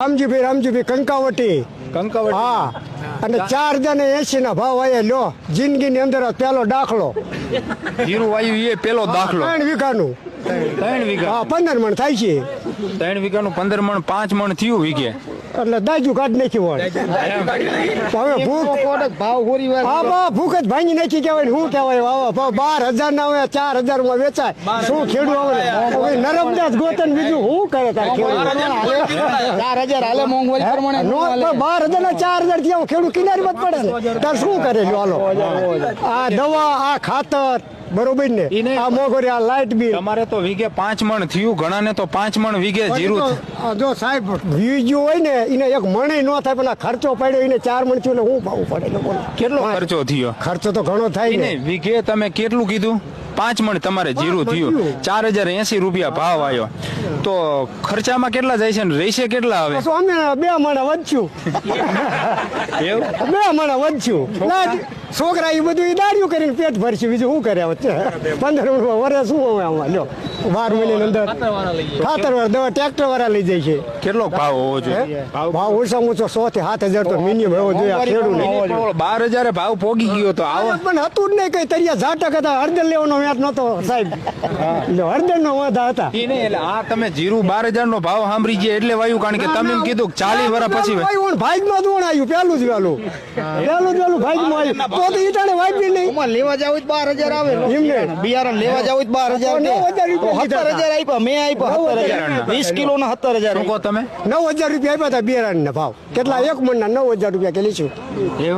રામજીભાઈ રામજીભાઈ કંકાવટી. કંકાવટી. હા. અને ચાર હજાર ને એસી ના ભાવ આયા લ્યો જિંદગીની અંદર આ પેલો દાખલો. જીરું વાયુ એ પેલો દાખલો. ત્રણ વીઘાનું. ત્રણ વીઘા. હા પંદર મણ થાય છે. ત્રણ વીઘાનું પંદર મણ પાંચ મણ થયું વીઘે. એટલે દાજુ કાઢ નાખી વળ હવે ભૂખ ભાવ હોરી વાર હા બા ભૂખ જ ભાંગી નાખી કહેવાય ને શું કહેવાય? વાવા ભાવ બાર હજાર ના હોય ચાર હજારમાં વેચાય. શું ખેડું આવે? હવે નરમદાસ ગોતન બીજું શું કરે તાર ખેડૂત? ચાર હજાર હાલે મોંઘવારી પ્રમાણે નો બાર હજાર ના ચાર હજારથી ખેડૂત કિનારી મત પડે ને. તાર શું કરે હાલો. આ દવા આ ખાતર બરોબર ને. આ મોઘરી આ લાઇટ બિલ તમારે તો વીઘે પાંચ મણ થયું ઘણાને તો પાંચ મણ વીઘે જીરું આ જો સાહેબ વીજ્યું હોય ને એને એક મણે ન થાય પેલા ખર્ચો પડ્યો એને ચાર મણ થયું એટલે હું પાવું પડે કેટલો ખર્ચો થયો? ખર્ચો તો ઘણો થાય ને. વીઘે તમે કેટલું કીધું? પાંચ મણ તમારે જીરું થયું. ચાર હજાર એસી રૂપિયા ભાવ આવ્યો. તો ખર્ચામાં કેટલા જાય છે ને રહેશે કેટલા આવે અમે બે મણા વધશું. બે મણા વધશું. છોકરા એ બધું ઈ દાડિયું કરીને પેટ ભરશે. બીજું શું કરે વચ્ચે પંદર વર્ષ શું હવે આમાં? લ્યો. બાર મહિનાની અંદર ખાતર વાળા દવા ટ્રેક્ટર વાળા લઈ જાય છે. કેટલો ભાવ હોવો જોઈએ? ભાવ ઓછામાં ઓછો સો થી સાત હજાર તો મિનિમમ હોવો જોઈએ. ખેડૂત બાર હજાર ભાવ પોગી ગયો તો આવો. પણ હતું જ નહીં કઈ તરિયા ઝાટક હતા. હળદર લેવાનો વ્યાજ નતો સાહેબ. હળદર નો વાંધા હતા. એટલે આ તમે જીરું બાર હજાર નો ભાવ સાંભળી ગયા એટલે વાયુ કારણ કે તમે એમ કીધું ચાલીસ વર્ષ પછી ભાઈ માં દોણ આવ્યું પેલું જ વેલું. પેલું જ વેલું ભાઈ માં આવ્યું તો તો ઈટાણે વાપી નહીં. લેવા જાવ બાર હજાર આવે. એમને. બિયારણ લેવા જાવ બાર હજાર હજાર સત્તર હજાર આપ્યા મેં આપ્યા સત્તર હજાર વીસ કિલો ના સત્તર હજાર શું કહો તમે? નવ હજાર રૂપિયા આપ્યા હતા બિયારણ ના ભાવ. કેટલા? એક મણ ના નવ હજાર રૂપિયા કે લીધું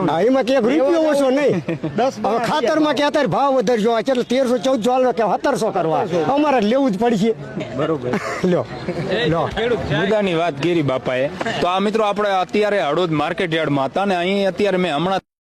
હા, એમાં કે એક રૂપિયો ઓછો નહીં. દસ ખાતરમાં કે અત્યારે ભાવ વધારજો આ કેટલા? તેરસો ચૌદસો હાલો કે સત્તરસો કરવા. અમારે લેવું જ પડશે. બરોબર. લ્યો લો મુદ્દાની વાત કરી બાપાએ. તો આ મિત્રો આપણે અત્યારે હળોદ માર્કેટ યાર્ડમાં હતા ને અહીં અત્યારે મેં હમણાં